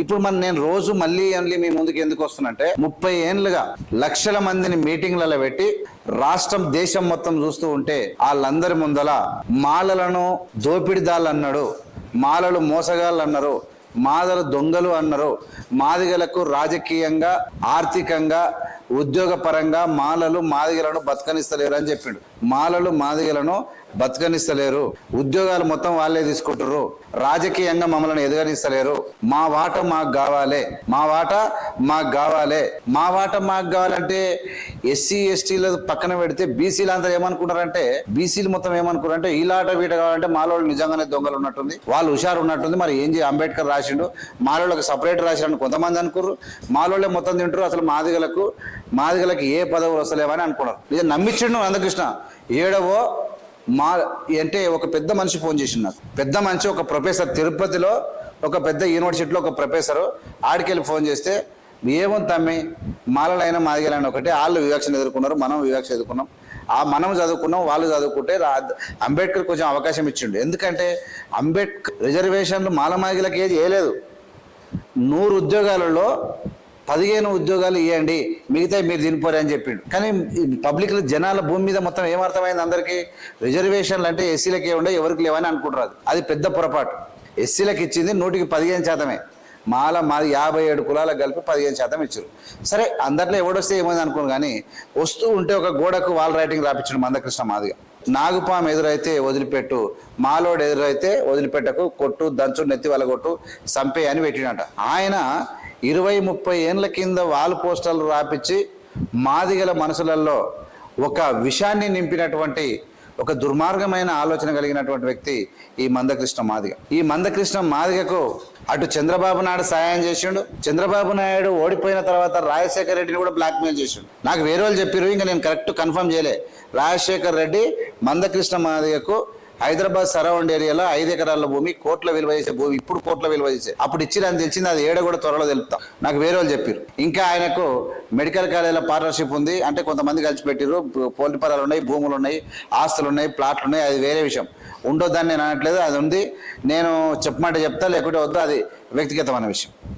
ఇప్పుడు మన నేను రోజు మళ్ళీ మళ్ళీ మీ ముందుకు ఎందుకు వస్తున్నంటే ముప్పై ఏళ్ళుగా లక్షల మందిని మీటింగ్లలో పెట్టి రాష్ట్రం దేశం మొత్తం చూస్తూ ఉంటే వాళ్ళందరి ముందల మాలలను దోపిడిదాలు అన్నాడు మాలలు మోసగాళ్ళు అన్నారు మాదలు దొంగలు అన్నారు. మాదిగలకు రాజకీయంగా ఆర్థికంగా ఉద్యోగపరంగా మాలలు మాదిగలను బతకనిస్తలేరు అని చెప్పిండు. మాలలు మాదిగలను బతకనిస్తలేరు. ఉద్యోగాలు మొత్తం వాళ్ళే తీసుకుంటారు రాజకీయంగా మమ్మల్ని ఎదగనిస్తలేరు. మా వాట మాకు కావాలి. మా వాట మాకు కావాలి. మా వాట మాకు కావాలంటే ఎస్సీ ఎస్టీల పక్కన పెడితే బీసీలు అందరూ ఏమనుకుంటారంటే బీసీలు మొత్తం ఏమనుకుంటారంటే ఈలాట వీట కావాలంటే మాలోళ్ళు నిజంగానే దొంగలు ఉన్నట్టుంది. వాళ్ళు హుషారు ఉన్నట్టుంది. మరి ఏం చేయ? అంబేద్కర్ రాసిండు. మాలోళ్ళకి సపరేట్ రాసిండు కొంతమంది అనుకుర్రు. మాలోళ్ళే మొత్తం తింటారు అసలు మాదిగలకు మాదిగలకు ఏ పదవులు వస్తలేవని అనుకున్నారు. ఇది నమ్మించండు అందకృష్ణ ఏడవో మా అంటే ఒక పెద్ద మనిషి ఫోన్ చేసిండు నాకు. పెద్ద మనిషి ఒక ప్రొఫెసర్ తిరుపతిలో ఒక పెద్ద యూనివర్సిటీలో ఒక ప్రొఫెసర్ ఆడికెళ్ళి ఫోన్ చేస్తే ఏమో తమ్మి మాలలైన మాదిగలైన ఒకటే వాళ్ళు వివక్షను ఎదుర్కొన్నారు మనం వివక్ష ఎదుర్కొన్నాం. ఆ మనం చదువుకున్నాం వాళ్ళు చదువుకుంటే రా అంబేద్కర్ కొంచెం అవకాశం ఇచ్చిండు. ఎందుకంటే అంబేద్కర్ రిజర్వేషన్లు మాల మాదిగలకు ఏది వేయలేదు నూరు ఉద్యోగాలలో పదిహేను ఉద్యోగాలు ఇవ్వండి మిగతా మీరు తినిపోరు అని చెప్పిండు. కానీ పబ్లిక్ జనాల భూమి మీద మొత్తం ఏమర్థమైంది అందరికీ? రిజర్వేషన్లు అంటే ఎస్సీలకి ఉండే ఎవరికి లేవని అనుకుంటారు అది అది పెద్ద పొరపాటు. ఎస్సీలకు ఇచ్చింది నూటికి పదిహేను శాతమే. మాల మాది యాభై ఏడు కులాలకు కలిపి పదిహేను శాతం ఇచ్చారు. సరే అందరిలో ఎవడొస్తే ఏమైంది అనుకోను కానీ వస్తూ ఉంటే ఒక గోడకు వాల్ రైటింగ్ రాపించాడు మందకృష్ణ మాదిగా. నాగుపాము ఎదురైతే వదిలిపెట్టు మాలోడు ఎదురైతే వదిలిపెట్టకు కొట్టు దంచు నెత్తి వలగొట్టు సంపే అని పెట్టినట ఆయన ఇరవై ముప్పై ఏండ్ల కింద వాల్ పోస్టర్లు రాపించి మాదిగల మనసులలో ఒక విషాన్ని నింపినటువంటి ఒక దుర్మార్గమైన ఆలోచన కలిగినటువంటి వ్యక్తి ఈ మందకృష్ణ మాదిగ. ఈ మందకృష్ణ మాదిగకు అటు చంద్రబాబు నాయుడు సాయం చేసిండు. చంద్రబాబు నాయుడు ఓడిపోయిన తర్వాత రాజశేఖర రెడ్డిని కూడా బ్లాక్మెయిల్ చేసిండు. నాకు వేరే వాళ్ళు చెప్పారు ఇంకా నేను కరెక్ట్ కన్ఫర్మ్ చేయలే. రాజశేఖర్ రెడ్డి మందకృష్ణ మాదిగకు హైదరాబాద్ సరౌండ్ ఏరియాలో ఐదు ఎకరాల భూమి కోట్ల విలువ చేసే భూమి ఇప్పుడు కోట్ల విలువ చేసే. అప్పుడు ఇచ్చిరని తెలిసింది అది ఏడ కూడా త్వరలో తెలుపుతాం. నాకు వేరే వాళ్ళు చెప్పారు ఇంకా ఆయనకు మెడికల్ కాలేజీలో పార్ట్నర్షిప్ ఉంది. అంటే కొంతమంది కలిసి పెట్టారు పోల్టీ పొలాలు ఉన్నాయి భూములు ఉన్నాయి ఆస్తులు ఉన్నాయి ప్లాట్లు ఉన్నాయి. అది వేరే విషయం. ఉండొద్దని నేను అనట్లేదు. అది ఉంది. నేను చెప్పమంటే చెప్తా లేకుంటే వద్దు. అది వ్యక్తిగతమైన విషయం.